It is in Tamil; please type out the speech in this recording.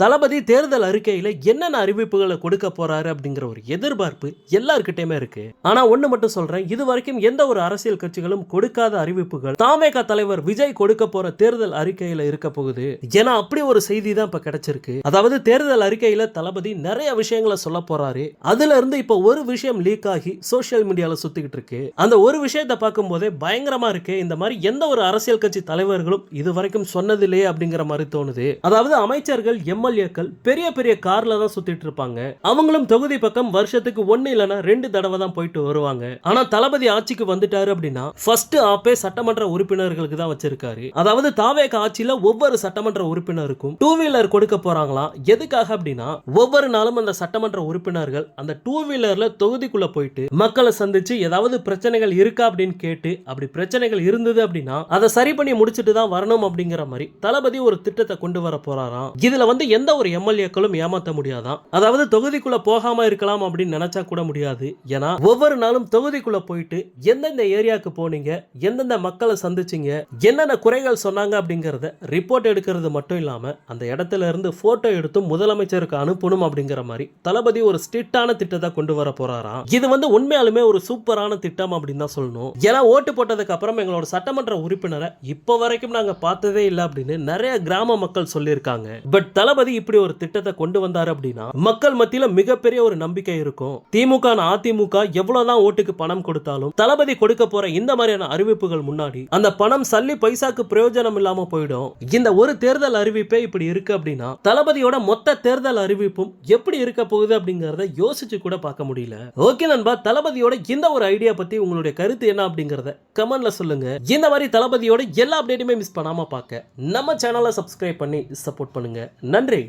தளபதி தேர்தல் அறிக்கையில என்னென்ன அறிவிப்புகளை கொடுக்க போறாரு அப்படிங்கிற ஒரு எதிர்பார்ப்பு எல்லார்கிட்டயுமே இருக்கு. ஆனா ஒண்ணு மட்டும் சொல்றேன். இது வரைக்கும் எந்த ஒரு அரசியல் கட்சிகளும் கொடுக்காத அறிவிப்புகள் தாமேகா தலைவர் விஜய் கொடுக்க போற தேர்தல் அறிக்கையில இருக்க போகுது. ஏன்னா அப்படி ஒரு செய்தி தான் இப்ப கிடைச்சிருக்கு. அதாவது தேர்தல் அறிக்கையில தளபதி நிறைய விஷயங்களை சொல்ல போறாரு. அதுல இருந்து இப்ப ஒரு விஷயம் லீக் ஆகி சோசியல் மீடியால சுத்திக்கிட்டு இருக்கு. அந்த ஒரு விஷயத்தை பார்க்கும் போதே பயங்கரமா இருக்கு. இந்த மாதிரி எந்த ஒரு அரசியல் கட்சி தலைவர்களும் இது வரைக்கும் சொன்னதில்லையே அப்படிங்கிற மாதிரி தோணுது. அதாவது அமைச்சர்கள் எம்எல்ஏக்கள் பெரிய பெரிய கார்ல தான் சுத்திட்டு இருப்பாங்க. அவங்களும் தொகுதி பக்கம் வருஷத்துக்கு ஒன்னு இல்லைன்னா ரெண்டு தடவை தான் போயிட்டு வருவாங்க. ஆனா தளபதி ஆட்சிக்கு வந்துட்டாரு அப்படின்னா ஃபர்ஸ்ட் ஆப்பே சட்டமன்ற உறுப்பினர்களுக்கு தான் வச்சிருக்காரு. அதாவது தாவேக ஆட்சியில ஒவ்வொரு சட்டமன்ற உறுப்பினருக்கும் டூ வீலர் கொடுக்க போறாங்களாம் எதுக்காக அப்படின்னா ஒவ்வொரு நாளும் அந்த சட்டமன்ற உறுப்பினர்கள் அந்த டூ வீலர்ல தொகுதிக்குள்ள போயிட்டு மக்களை சந்திச்சு ஏதாவது பிரச்சனைகள் இருக்கா அப்படின்னு கேட்டு அப்படி பிரச்சனைகள் இருந்தது அப்படின்னா அதை சரி பண்ணி முடிச்சுட்டு தான் வரணும் அப்படிங்கிற மாதிரி தளபதி ஒரு திட்டத்தை கொண்டு வர போறாராம். இதுல வந்து எந்த ஒரு எம்எல்ஏக்களும் ஏமாத்த முடியாதாம் அதாவது தொகுதிக்குள்ள போகாம இருக்கலாம் அப்படின்னு நினைச்சா கூட முடியாது. ஏன்னா ஒவ்வொரு நாளும் தொகுதிக்குள்ள போயிட்டு எந்தெந்த ஏரியாவுக்கு போனீங்க எந்தெந்த மக்களை சந்திச்சீங்க என்னென்ன குறைகள் சொன்னாங்க அப்படிங்கிறத ரிப்போர்ட் எடுக்கிறது மட்டும் இல்லாம அந்த இடத்துல இருந்து போட்டோ எடுத்து முதலமைச்சருக்கு அனுப்பணும் அப்படிங்கிற மாதிரி தளபதி ஒரு ஸ்ட்ரிக்டான திட்டத்தை கொண்டு வர போறாராம் இது வந்து உண்மையாலுமே ஒரு சூப்பரான திட்டம் அப்படின்னு தான் சொல்லணும். ஏன்னா ஓட்டு போட்டதுக்கு அப்புறம் எங்களோட சட்டமன்ற உறுப்பினரை இப்போ வரைக்கும் நாங்க பார்த்ததே இல்லை அப்படின்னு நிறைய கிராம மக்கள் சொல்லியிருக்காங்க. பட் தளபதி இப்படி ஒரு திட்டத்தை கொண்டு வந்தாரு அப்படின்னா மக்கள் மத்தியில மிகப்பெரிய ஒரு நம்பிக்கை இருக்கும். திமுக அதிமுக எவ்வளவுதான் ஓட்டுக்கு பணம் கொடுத்தாலும் தளபதி கொடுக்க போற இந்த மாதிரியான அறிவிப்புகள் முன்னாடி அந்த பணம் சல்லி பைசாக்கு பிரயோஜனம் இல்லாம போயிடும். இந்த ஒரு தேர்தல் அறிவிப்பே இப்படி இருக்கு அப்படின்னா தளபதியோட மொத்த தேர்தல் அறிவிப்பும் எப்படி இருக்க போகுது அப்படிங்கறத யோசிச்சு கூட பார்க்க முடியல. ஓகே நண்பா தளபதியோட இந்த ஒரு ஐடியா பத்தி உங்களுடைய கருத்து என்ன அப்படிங்கறத கமெண்ட்ல சொல்லுங்க. இந்த மாதிரி தளபதியோட எல்லா அப்டேட்டுமே மிஸ் பண்ணாம பார்க்க நம்ம சேனலை சப்ஸ்கிரைப் பண்ணி சப்போர்ட் பண்ணுங்க. நன்றி. நன்றி.